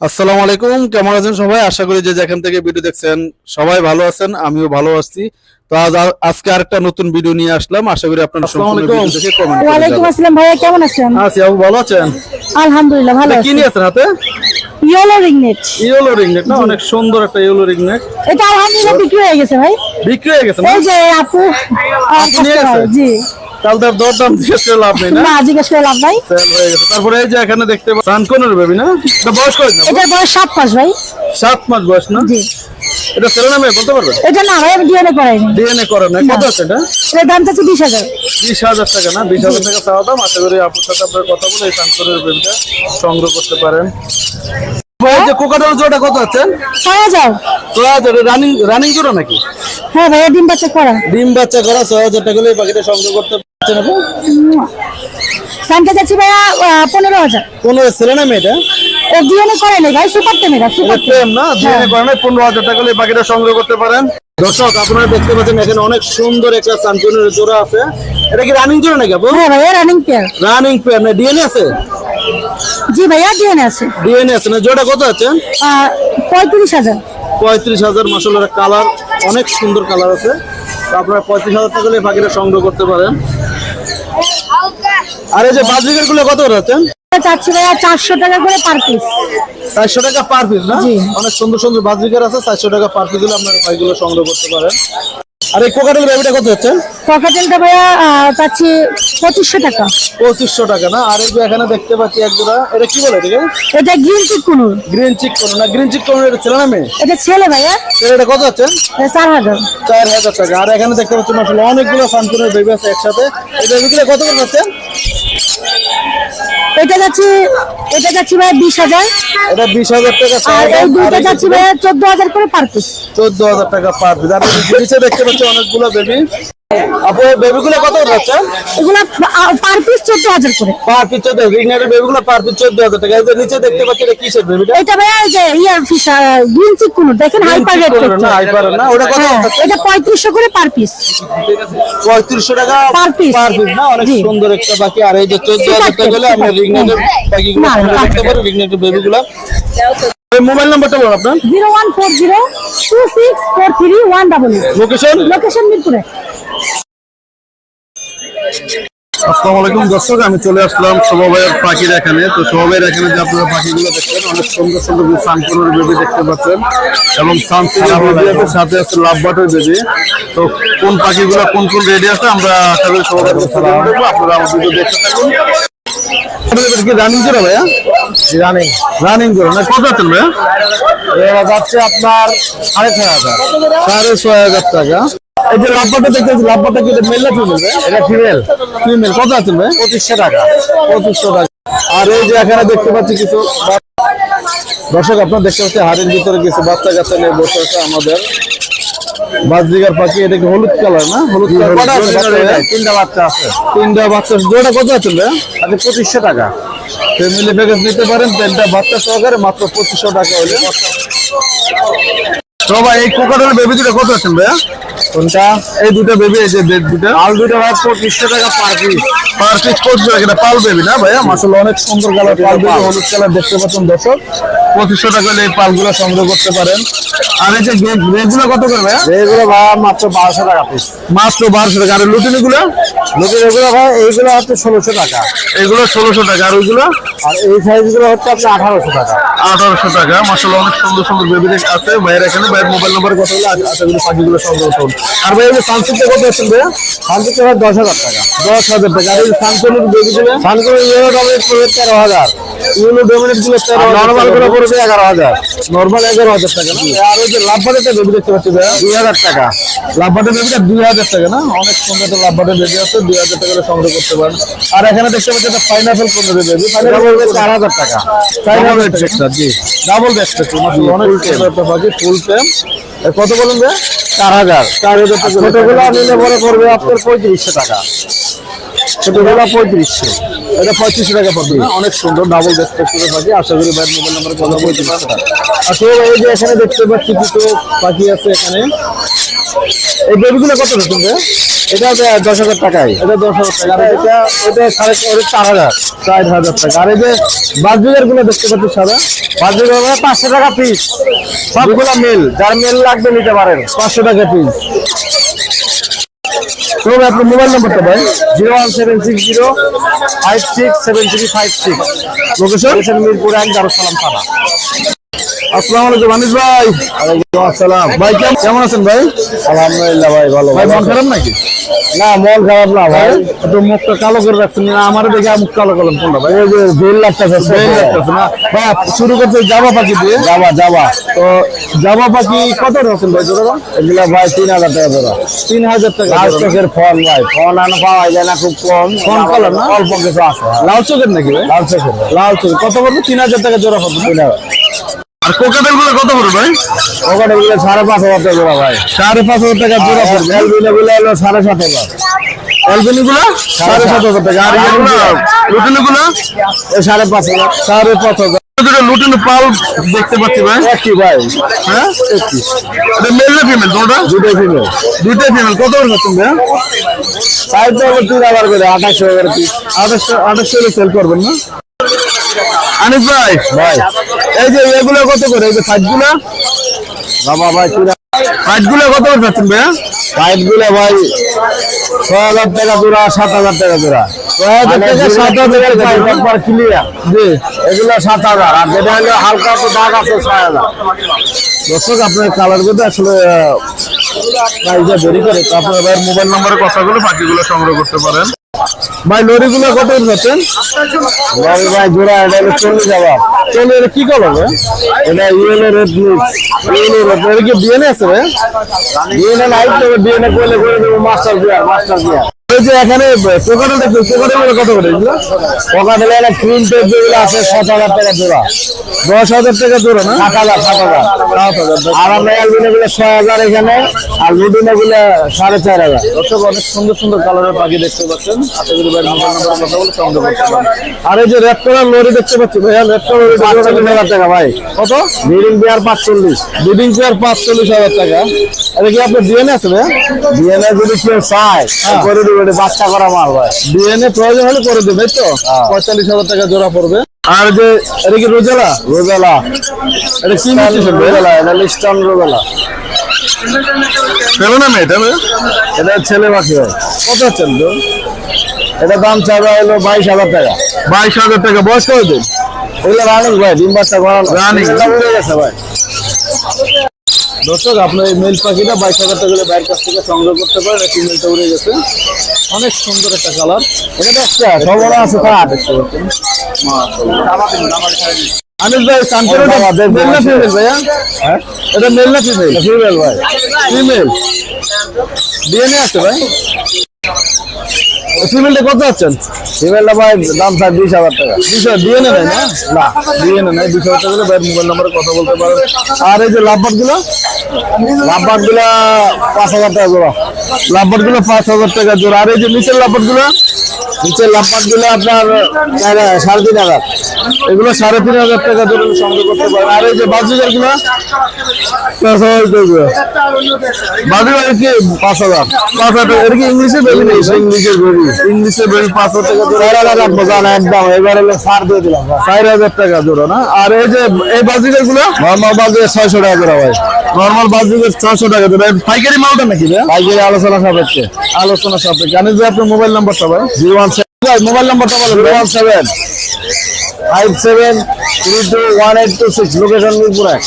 আসসালামু আলাইকুম কেমন আছেন সবাই? আশা করি যে যেখান থেকে ভিডিও দেখছেন সবাই ভালো আছেন আমিও ভালো আছি। তো আজ আজকে আরেকটা নতুন ভিডিও নিয়ে আসলাম। আশা করি আপনারা সম্পূর্ণ ভিডিও দেখে কমেন্ট করে ওয়ালাইকুম যাবেন। আসসালাম ভাইয়া কেমন আছেন? আছি আপু ভালো আছেন? আলহামদুলিল্লাহ ভালো এটা কি নিয়ে আছেন হাতে? ইয়েলো রিংনেট ইয়েলো রিংনেট না? অনেক সুন্দর একটা ইয়েলো রিংনেট এটা আলহামদুলিল্লাহ বিক্রি হয়ে গেছে ভাই। বিক্রি হয়ে গেছে এই যে আপু আমার আপু নিয়ে customer, গেছে? জি। তাহলে তার দর দাম জিজ্ঞেস করে লাভ নেই না? জিজ্ঞেস করে লাভ নাই। সেল হয়ে গেছে। তারপরে এই যে এখানে দেখতে পাচ্ছেন সানকনের বেবি না? এটা বয়স কত না এটার বয়স সাত মাস ভাই। মাস বয়স না? জি। এটা ছেলে নামে বলতে পারবেন? এটা না ভাই আমি ডিএনএ করাইনি। ডিএনএ করে কত আছে এটা? এটার দাম চাচ্ছি বিশ হাজার। টাকা না? বিশ হাজার টাকা চাওয়া দাম। আশা করি আপুর সাথে আপনার কথা বলে এই সানকনের বেবিটা সংগ্রহ করতে পারেন। যে কোকাটার জোড়া কত রানিং রানিং জোড়া নাকি? হ্যাঁ ভাইয়া ডিম বাচ্চা করা। ডিম বাচ্চা করা ছয় হাজার টাকা হলে এই পাখিটা সংগ্রহ করতে পারছেন আপু সানটা চাচ্ছি ভাইয়া পনেরো হাজার। কোনো ছেলে না মেয়েটা? ও ডিএনএ করাইনি ভাই সুপার টেমেরা সুপার প্রেম না ডিএনএ করানো পনেরো হাজার টাকা হলে পাখিটা সংগ্রহ করতে পারেন। দর্শক আপনারা দেখতে পাচ্ছেন এখানে অনেক সুন্দর একটা সানকনের জোড়া আছে। এটা কি রানিং জোড়া নাকি আপু? হ্যাঁ ভাইয়া রানিং পেয়ার রানিং পেয়ার না ডিএনএ আছে? জি ভাইয়া ডিএনএ আছে। ডিএনএ আছে না জোড়া কত আছে? পঁয়ত্রিশ হাজার। পঁয়ত্রিশ হাজার মাসালের কালার অনেক সুন্দর কালার আছে। আপনারা পঁয়ত্রিশ হাজার টাকা হলে পাখিটা সংগ্রহ করতে পারেন। আর এই যে বাজরিকেরগুলো কত করে চাচ্ছি ভাইয়া চারশো টাকা করে পার পিস চারশো টাকা পার পিস না? অনেক সুন্দর সুন্দর বাজরিকার আছে চারশো টাকা পার পিস হলে আপনারা পাইগুলো সংগ্রহ করতে পারেন। আর এই কোকাটেল বেবিটা কত হচ্ছে? পকেটেলটা ভাইয়া চাচ্ছি পঁচিশশো টাকা। পঁচিশশো টাকা না? আর এই যে এখানে দেখতে পাচ্ছি এক জোড়া এটা কি বলে এটাকে? এটা গ্রিন চিক কুনুর। গ্রিন চিক করো না? গ্রিন চিক করো এটা ছিল না মেয়ে? এটা ছেলে ভাইয়া। এটা কত হচ্ছে? চার হাজার। চার হাজার টাকা। আর এখানে দেখতে পাচ্ছি মাসাল অনেকগুলো সানকুনের বেবি আছে একসাথে। এটা বিক্রি কত করে পাচ্ছেন এটা যাচ্ছে এটা যাচ্ছে ভাইয়া বিশ হাজার। এটা বিশ হাজার টাকা আর এই দুইটা যাচ্ছে ভাইয়া চোদ্দ হাজার করে পার পিস চোদ্দ হাজার টাকা পার পিস আপনি নিচে দেখতে পাচ্ছি অনেকগুলো বেবি আপু বেবিগুলো কত পার পিস করে। পার পিস বেবিগুলো পার পিস টাকা। এই যে নিচে দেখতে এটা কিসের বেবিটা এটা ভাইয়া এই যে ইয়ার ফিস গ্রিন চিক দেখেন হাইপার রেড না হাইপার না ওটা কত হ্যাঁ এটা পঁয়ত্রিশশো করে পার পিস পঁয়ত্রিশশো টাকা Per piece। পার পিস না? অনেক সুন্দর একটা পাখি আর এই যে চোদ্দ হাজার টাকা। দেখতে বেবিগুলো মোবাইল নাম্বারটা বলুন আপনার। Zero one four zero two six four three one double location location মিরপুরে। আসসালামু আলাইকুম দর্শক আমি চলে আসলাম শোভাবাইয়ের পাখির এখানে। তো শোভাবাইয়ের এখানে যে আপনারা পাখিগুলো দেখছেন অনেক সুন্দর সুন্দর সানকুনোর বেবি দেখতে পাচ্ছেন এবং সানসিনের বেবি আছে সাথে আছে লাভ বাটের বেবি তো কোন পাখিগুলো কোন কোন রেডি আছে আমরা আশা করি সবাই আপনারা আমার দেখতে থাকুন। রানিং জোড়া ভাইয়া? রানিং রানিং জোড়া না কত আছেন এরা যাচ্ছে আপনার সাড়ে ছয় হাজার। সাড়ে ছয় হাজার টাকা। এই যে লাভবাটা দেখতে লাভবাটা কি মেল না ফিমেল এটা ফিমেল ফিমেল কত আছেন ভাই পঁচিশশো টাকা। পঁচিশশো টাকা। আর এই যে এখানে দেখতে পাচ্ছি কিছু দর্শক আপনার দেখতে পাচ্ছি হাড়ের ভিতরে কিছু বাচ্চা কাচ্চা নিয়ে বসে আছে আমাদের। বাজরিগার পাখি এটা কি হলুদ কালার না? হলুদ কালার? তিনটা বাচ্চা আছে। তিনটা বাচ্চা জোড়া কত আছে আচ্ছা পঁচিশশো টাকা। ফ্যামিলি প্যাকেজ নিতে পারেন। তিনটা বাচ্চা সহকারে মাত্র পঁচিশশো টাকা হলে। ভাই এই বেবি দুটো কত আছেন ভাইয়া? কোনটা? এই দুটো বেবি এই যে বেড দুটো। আল দুটো ভাই পঁচিশশো টাকা পার পিস পার পিস পঁচিশশো টাকা। পাল বেবি না ভাইয়া? মাসাল অনেক সুন্দর কালার পাল বেবি হলুদ কালার দেখতে পাচ্ছেন দর্শক। পঁচিশশো টাকা হলে এই পালগুলো সংগ্রহ করতে পারেন। আর এই যে রেগুলো কত করে রেগুলো ভাই মাত্র বারোশো টাকা পিস মাত্র বারোশো টাকা। আর লুটিনি গুলো লুটিনি এগুলো ভাই এইগুলো হচ্ছে ষোলোশো টাকা। এগুলো ষোলোশো টাকা। আর ওইগুলো? আর এই সাইজগুলো হচ্ছে আপনার আঠারোশো টাকা। আঠারোশো টাকা। মাসাল অনেক সুন্দর সুন্দর বেবি আছে। ভাইয়ের এখানে ভাইয়ের মোবাইল নাম্বার কথা বলে আশা করি পাখিগুলো সংগ্রহ করুন আর ভাই ওই সানসিটটা কত আছেন ভাইয়া? শান্তিতে ভাই দশ হাজার টাকা। দশ হাজার টাকা। আর এই সানসনের বেবি গুলো? শান্তিপুর ডমিনেট পড়বে তেরো হাজার। ইউনো ডোমিনেটগুলো তেরো নর্মালগুলো পড়বে এগারো হাজার। নর্মাল এগারো হাজার টাকা আর ওই যে লাভবাটের বেবি দেখতে পাচ্ছি ভাইয়া। দুই হাজার টাকা। লাভবাটের বেবিটা দুই হাজার টাকা না? অনেক সুন্দর একটা লাভবাটের বেবি আছে। দুই হাজার টাকা সংগ্রহ করতে পারেন। আর এখানে দেখতে পাচ্ছি একটা পাইনাপেল কোন বেবি পাইনাপেল চার হাজার টাকা। চাইনা রেড চেকটা জি। ডাবল দেখতে অনেক সুন্দর একটা পাখি ফুল টেম কত বলেন যে চার হাজার। চার হাজার টাকা। ছোটগুলো নিলে পরে পড়বে আপনার পঁয়ত্রিশশো টাকা। পঁয়ত্রিশশো এটা টাকা অনেক সুন্দর ডাবল দেখতে করে পাখি আশা করি ভাইয়ের মোবাইল নাম্বার কথা বলতে পারেন আসলে এই যে এখানে দেখতে পাচ্ছি কিছু পাখি আছে এখানে। এই বেবিগুলো কত রে এটা দশ হাজার টাকাই এটা দশ হাজার টাকা। আর এটা এটা সাড়ে চার হাজার চার হাজার। টাকা। আর এই যে গুলো দেখতে পাচ্ছি সাদা। বাজবিগার মানে পাঁচশো টাকা পিস সবগুলো মেল যার মেল লাগবে নিতে পারেন। পাঁচশো টাকা পিস তো আপনি আপনার মোবাইল নাম্বারটা ভাই zero one seven six zero five six seven three five six. Location Mirpur এক দারুসালাম থানা। আসসালামু আলাইকুম আনিস ভাই। ওয়ালাইকুম আসসালাম। ভাই কেমন আছেন ভাই? আলহামদুলিল্লাহ ভাই ভালো। ভাই মন খারাপ নাকি? না মন খারাপ না ভাই। মুখটা কালো করে রাখছেন না আমার দেখে মুখ কালো করলেন কোনটা ভাই? ওই যে বেল লাগতেছে বেল লাগতেছে না। ভাই শুরু করছে জাবা পাখি দিয়ে। যাবা যাবা তো জাবা পাখি কত রাখছেন ভাই জোড়া? এগুলা ভাই তিন হাজার টাকা তিন হাজার টাকা লাল চোখের ফোন ভাই ফোন আনা পাওয়া যায় না খুব কম। ফোন কালার না? অল্প কিছু আছে। লাল চোখের নাকি ভাই? লাল চোখের। লাল চোখ কত পড়বে? তিন হাজার টাকা জোড়া পড়বে তিন হাজার। আর কোকাটেলগুলো কত পড়বে ভাই? সাড়ে পাঁচ হাজার টাকা জোড়া ভাই। সাড়ে পাঁচ হাজার টাকা জোড়া পড়বে। এলবিনে গুলো হলো সাড়ে সাত হাজার। অ্যালবিনি গুলো সাড়ে সাত হাজার টাকা। আর এগুলো গুলো সাড়ে পাঁচ হাজার। সাড়ে পাঁচ হাজার। দুটো লুটিনি পাল দেখতে পাচ্ছি ভাই। একই ভাই। হ্যাঁ? এটা মেল না ফিমেল তোমরা দুটো ফিমেল কত করে পাচ্ছেন ভাই? সাইড তো হলো তিন হাজার করে আঠাশশো হাজার পিস। আঠাশশো আঠাশশো সেল করবেন না? আনিস ভাই ভাই। এই যে এগুলো কত করে? এই যে ফাইটগুলা বাবা ভাই তিন ফাইটগুলো কত করে পাচ্ছেন ভাই পাইপগুলো ভাই ছয় হাজার টাকা জোড়া সাত হাজার টাকা জোড়া দর্শক আপনার কালারগুলো আসলে প্রাইসটা দেরি করে আপনার ভাইয়ের মোবাইল নম্বরে কথাগুলো বাকিগুলো সংগ্রহ করতে পারেন। ভাই লরিগুলো কত করে পাচ্ছেন ভাই জোড়া এটা চলে চল্লিশ হাজার চলে এটা কি ভাই এটা yellow red mix yellow red এটা কি বিএনএ আছে ভাই ডিএনএ লাইট দেবো ডিএনএ করলে করে দেবো মাস্টার বিয়ার মাস্টার বিয়ার এই যে এখানে কত করে এগুলো? ক্রিম টেপ যেগুলো আছে সাত হাজার টাকা জোড়া। দশ হাজার টাকা জোড়া না? সাত হাজার সাত হাজার। সাত হাজার আর আমরা অ্যালবিনে গুলো ছয় হাজার এখানে আর লুডিনে গুলো সাড়ে চার হাজার। দর্শক অনেক সুন্দর সুন্দর কালারের পাখি দেখতে পাচ্ছেন। আশা করি ভাইয়ের মোবাইল নাম্বার কথা বলে সংগ্রহ করতে পারেন আর এই যে রেড কালার লরি দেখতে পাচ্ছি রেড কালার হাজার টাকা ভাই। কত? ব্রিডিং পাঁচচল্লিশ। চেয়ার পাঁচচল্লিশ হাজার টাকা। এটা কি আপনার ডিএনএ আছে ভাইয়া? ডিএনএ যদি কেউ চায়। করে দেবে এটা বাচ্চা করা মাল ভাই ডিএনএ প্রয়োজন হলে করে দেবে তো? হ্যাঁ। পঁয়তাল্লিশ হাজার টাকা জোড়া পড়বে। আর যে এটা কি রোজেলা? রোবেলা এটা কি রোবেলা এটা লিস্টন রোবেলা পেল না মেয়ে এটা ছেলে ভাই কত হচ্ছেন তো এটা দাম চাইবা হলো বাইশ হাজার টাকা। বাইশ হাজার টাকা বয়স কত দিন এগুলো রানিং ভাই ডিম বাচ্চা করানো। উড়ে গেছে ভাই। দর্শক আপনার এই মেল পাখিটা বাইশ হাজার টাকা বাইরের কাছ থেকে সংগ্রহ করতে পারেন একটি মেলটা উড়ে গেছে। অনেক সুন্দর একটা কালার এটা একটা সবার আছে আনিস ভাই মেল না ফিমেল ভাইয়া? হ্যাঁ? এটা মেল না ফিমেল ফিমেল ভাই। ফিমেল ডিএনএ আছে ভাই? ফিমেলটা কত আছেন ফিমেলটা ভাই দাম চাই বিশ হাজার টাকা। দুশো ডিএনএ নাই না? না ডিএনএ নাই দুশো টাকা করে ভাইয়ের মোবাইল নাম্বারে কথা বলতে পারেন। আর এই যে লাভবাটগুলো? পাঁচ হাজার টাকা জোড়া। লাভবাদগুলো পাঁচ হাজার টাকা জোড়া। আর এই যে নিচের লাভবাদগুলো নিচের লাভবাদগুলো আপনার সাড়ে তিন হাজার। এগুলো সাড়ে তিন হাজার টাকা জোড়া সংগ্রহ করতে পারেন। আর এই যে বাজুগারগুলো? পাঁচ হাজার টাকা বাজুগার কি? পাঁচ হাজার। পাঁচ হাজার। টাকা। এটা কি ইংলিশে বেবি নেই? ইংলিশের বেবি। ইংলিশে বেবি পাঁচ হাজার টাকা জোড়া। চার হাজার রাখব জান একদম এবার হলো সার দিয়ে দিলাম চার হাজার টাকা জোড়া না? আর এই যে এই বাজুগারগুলো নর্মাল বাজে ছয়শো টাকা জোড়া ভাই। নর্মাল বাজুগার ছশো টাকা জোড়া পাইকারি মালটা নাকি পাইকারি আলোচনা সাপেক্ষে। আলোচনা সাপেক্ষে। জানি যে আপনার মোবাইল নাম্বারটা ভাই। Zero one seven. মোবাইল নাম্বারটা বলেন zero one seven five seven three two one eight two six. Location Mirpur এক।